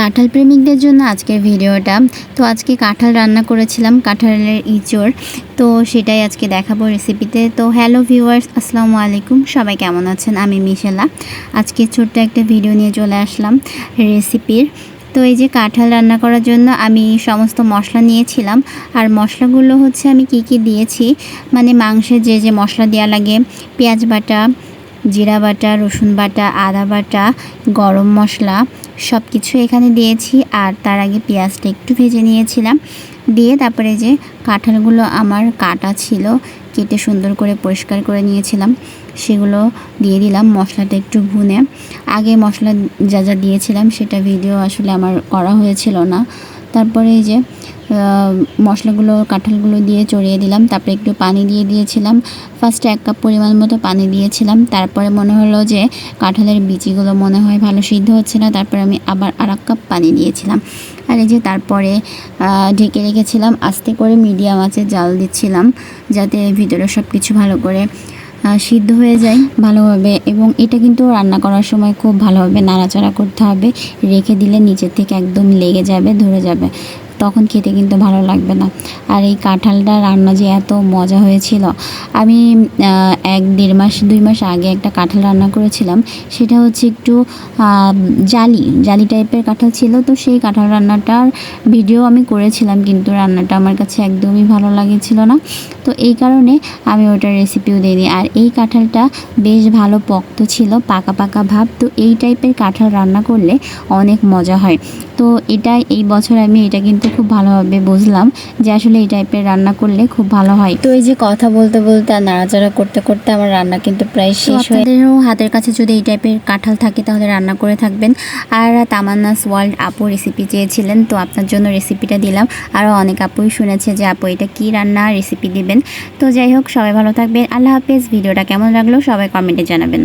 কাঁঠাল প্রেমিকদের জন্য আজকের ভিডিওটা। তো আজকে কাঁঠাল রান্না করেছিলাম, কাঁঠালের ইঁচড়। তো সেটাই আজকে দেখাবো রেসিপিতে তো হ্যালো ভিউয়ার্স আসসালামু আলাইকুম। সবাই কেমন আছেন? আমি মিশেলা। আজকে ছোট্ট একটা ভিডিও নিয়ে চলে আসলাম রেসিপির তো এই যে কাঁঠাল রান্না করার জন্য আমি সমস্ত মশলা নিয়েছিলাম। আর মশলাগুলো হচ্ছে আমি কি কি দিয়েছি? মানে মাংসের যে যে মশলা দেওয়া লাগে, পেঁয়াজ বাটা জিরা বাটা, রসুন বাটা, আদা বাটা, গরম মশলা সব কিছু এখানে দিয়েছি আর তার আগে পেঁয়াজটা একটু ভেজে নিয়েছিলাম। দিয়ে তারপরে যে কাঁঠালগুলো আমার কাটা ছিল, কেটে সুন্দর করে পরিষ্কার করে নিয়েছিলাম, সেগুলো দিয়ে দিলাম মশলাটা একটু ভুনে। আগে মশলা যা যা দিয়েছিলাম, সেটা ভিডিও আসলে আমার করা হয়েছিল না। তারপরে এই যে মশলাগুলো, কাঁঠালগুলো দিয়ে চড়িয়ে দিলাম, তারপরে একটু পানি দিয়ে দিয়েছিলাম। ফার্স্টে এক কাপ পরিমাণ মতো পানি দিয়েছিলাম, তারপরে মনে হলো যে কাঁঠালের বিচিগুলো মনে হয় ভালো সিদ্ধ হচ্ছে না, তারপরে আমি আবার আর এক কাপ পানি দিয়েছিলাম। আর এই যে তারপরে ঢেকে রেখেছিলাম, আস্তে করে মিডিয়াম আঁচে জাল দিচ্ছিলাম, যাতে ভিতরে সব কিছু ভালো করে সিদ্ধ হয়ে যায়। ভালোভাবে এবং এটা কিন্তু রান্না করার সময় খুব ভালোভাবে নাড়াচাড়া করতে হবে। রেখে দিলে নিচের থেকে একদম লেগে যাবে, ধরে যাবে। তখন খেতে কিন্তু ভালো লাগবে না। আর এই কাঁঠালটা রান্না যে এত মজা হয়েছিল, আমি এক দেড় মাস, দুই মাস আগে একটা কাঁঠাল রান্না করেছিলাম, সেটা হচ্ছে একটু জালি জালি টাইপের কাঁঠাল ছিল, তো সেই কাঁঠাল রান্নাটার ভিডিও আমি করেছিলাম, কিন্তু রান্নাটা আমার কাছে একদমই ভালো লাগেছিল না। তো এই কারণে আমি ওটার রেসিপিও দিয়ে দিই আর এই কাঁঠালটা বেশ ভালো পক্ত ছিল, পাকা পাকা ভাব, তো এই টাইপের কাঁঠাল রান্না করলে অনেক মজা হয়। তো এটা এই বছর আমি এটা কিন্তু খুব ভালোভাবে বুঝলাম যে আসলে এই টাইপের রান্না করলে খুব ভালো হয়। তো এই যে কথা বলতে বলতে আর নাড়াচাড়া করতে করতে আমার রান্না কিন্তু প্রায় শেষ হয়ে হাতের কাছে যদি এই টাইপের কাঁঠাল থাকে তাহলে রান্না করে থাকবেন। আর তামান্নাস ওয়ার্ল্ড আপু রেসিপি চেয়েছিলেন তো আপনার জন্য রেসিপিটা দিলাম। আরও অনেক আপুই শুনেছে যে আপু এটা কী রান্না? রেসিপি দিবেন? তো যাই হোক সবাই ভালো থাকবেন। আল্লাহ হাফেজ। ভিডিওটা কেমন লাগল সবাই কমেন্টে জানাবেন।